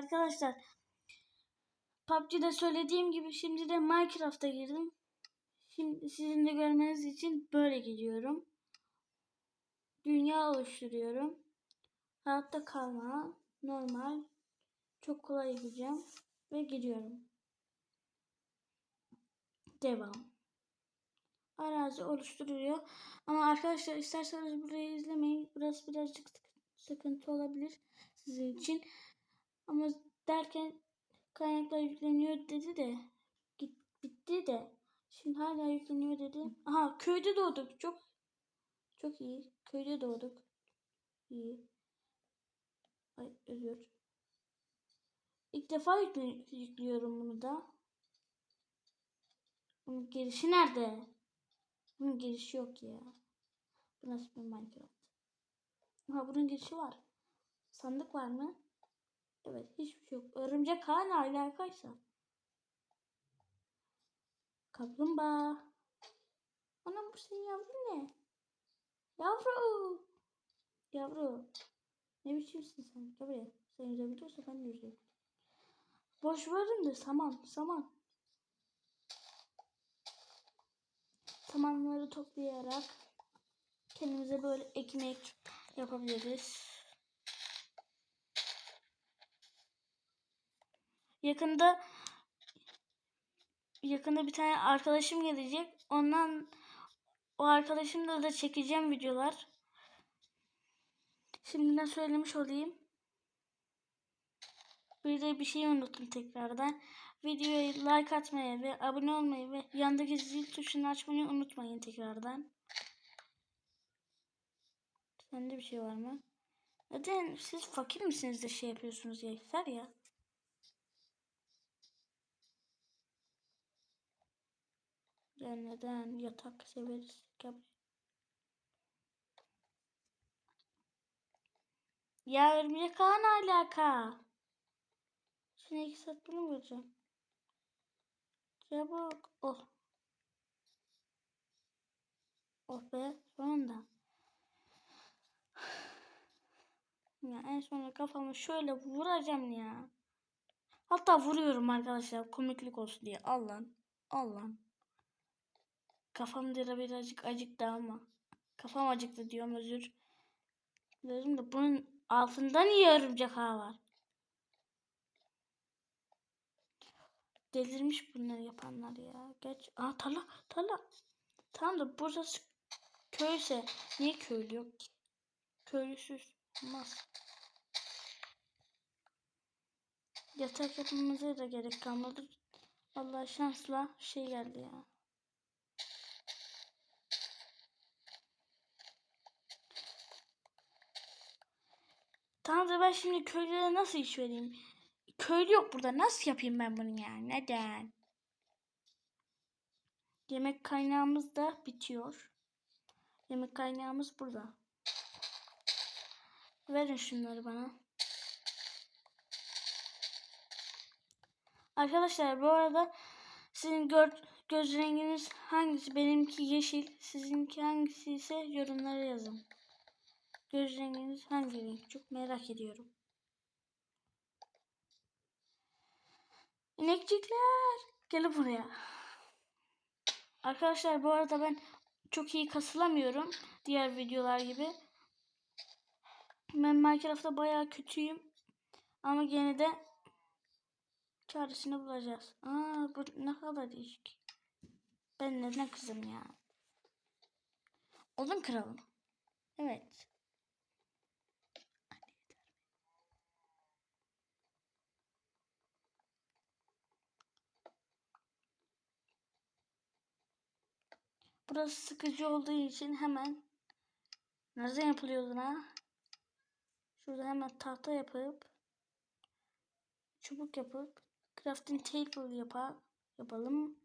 Arkadaşlar PUBG'de söylediğim gibi şimdi de Minecraft'a girdim. Şimdi sizin de görmeniz için böyle gidiyorum. Dünya oluşturuyorum. Hayatta kalma, normal, çok kolay gideceğim ve gidiyorum. Devam. Arazi oluşturuyor. Ama arkadaşlar isterseniz burayı izlemeyin. Burası birazcık sık- sıkıntı olabilir sizin için. Ama derken kaynaklar yükleniyor dedi de git, bitti de şimdi hala yükleniyor dedi. Aha köyde doğduk. Çok çok iyi. Köyde doğduk. İyi. Ay özür. İlk defa yükle- yüklüyorum bunu da. Bunun girişi nerede? Bunun girişi yok ya. Bu nasıl bir Minecraft? Ha bunun girişi var. Sandık var mı? Evet hiçbir şey yok. Örümcek hala alakaysa. Kaplumbağa. Anam bu senin yavrun ne? Yavru. Yavru. Ne biçimsin sen? Gel buraya. Sen yüzebiliyorsa ben de yüzeyim. Boş verin de saman. Saman. Samanları toplayarak kendimize böyle ekmek yapabiliriz. Yakında yakında bir tane arkadaşım gelecek. Ondan o arkadaşımla da çekeceğim videolar. Şimdiden söylemiş olayım. Bir de bir şey unuttum tekrardan. Videoya like atmayı ve abone olmayı ve yandaki zil tuşunu açmayı unutmayın tekrardan. Sende bir şey var mı? Neden siz fakir misiniz de şey yapıyorsunuz ya? Ya. Ya neden yatak severiz? Buraya. Ya örümcek ağa alaka? Şimdi iki mu vereceğim? Çabuk ol. Oh be sonunda. Ya en sonunda kafamı şöyle vuracağım ya. Hatta vuruyorum arkadaşlar komiklik olsun diye. Al lan. Kafam da birazcık acıktı ama. Kafam acıktı diyorum özür. Dilerim de bunun altında niye örümcek ağı var? Delirmiş bunları yapanlar ya. Geç. Aa tarla tarla. Tamam da burası köyse niye köylü yok ki? Köylüsüz olmaz. Yatak yapmamıza da gerek kalmadı. Vallahi şansla şey geldi ya. Tamam da ben şimdi köylülere nasıl iş vereyim? Köylü yok burada. Nasıl yapayım ben bunu yani? Neden? Yemek kaynağımız da bitiyor. Yemek kaynağımız burada. Verin şunları bana. Arkadaşlar bu arada sizin gör, göz renginiz hangisi? Benimki yeşil. Sizinki hangisi ise yorumlara yazın. Göz renginiz hangi renk? Çok merak ediyorum. İnekçikler gelin buraya. Arkadaşlar bu arada ben çok iyi kasılamıyorum diğer videolar gibi. Ben Minecraft'ta bayağı kötüyüm. Ama gene de çaresini bulacağız. Aa bu ne kadar değişik. Ben neden kızım ya? Odun kralım. Evet. Burası sıkıcı olduğu için hemen nereden yapılıyordu ha? Şurada hemen tahta yapıp çubuk yapıp crafting table yapar, yapalım.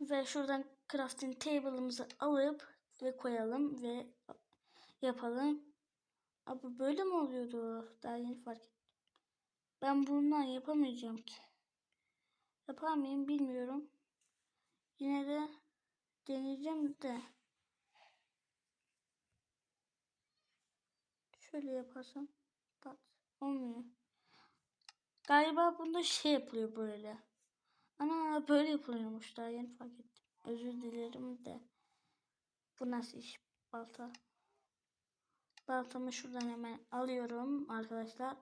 Ve şuradan crafting table'ımızı alıp ve koyalım ve yapalım. Abi böyle mi oluyordu? Daha yeni fark ettim. Ben bundan yapamayacağım ki. Yapar bilmiyorum. Yine de deneyeceğim de. Şöyle yaparsam pat Olmuyor. Galiba bunda şey yapılıyor böyle. Ana böyle yapılıyormuş daha yeni fark ettim. Özür dilerim de. Bu nasıl iş? Balta. Baltamı şuradan hemen alıyorum arkadaşlar.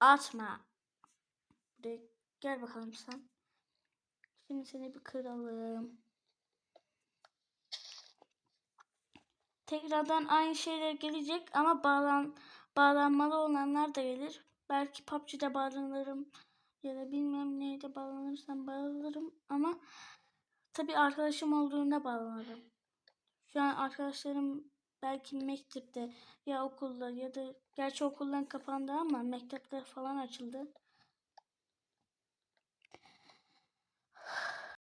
Atma. Buraya gel bakalım sen. Şimdi seni bir kıralım. Tekrardan aynı şeyler gelecek ama bağlan bağlanmalı olanlar da gelir. Belki PUBG'de bağlanırım ya da bilmem neyde bağlanırsam bağlanırım ama tabi arkadaşım olduğunda bağlanırım. Şu an arkadaşlarım belki mektepte ya okulda ya da gerçi okuldan kapandı ama mektepler falan açıldı.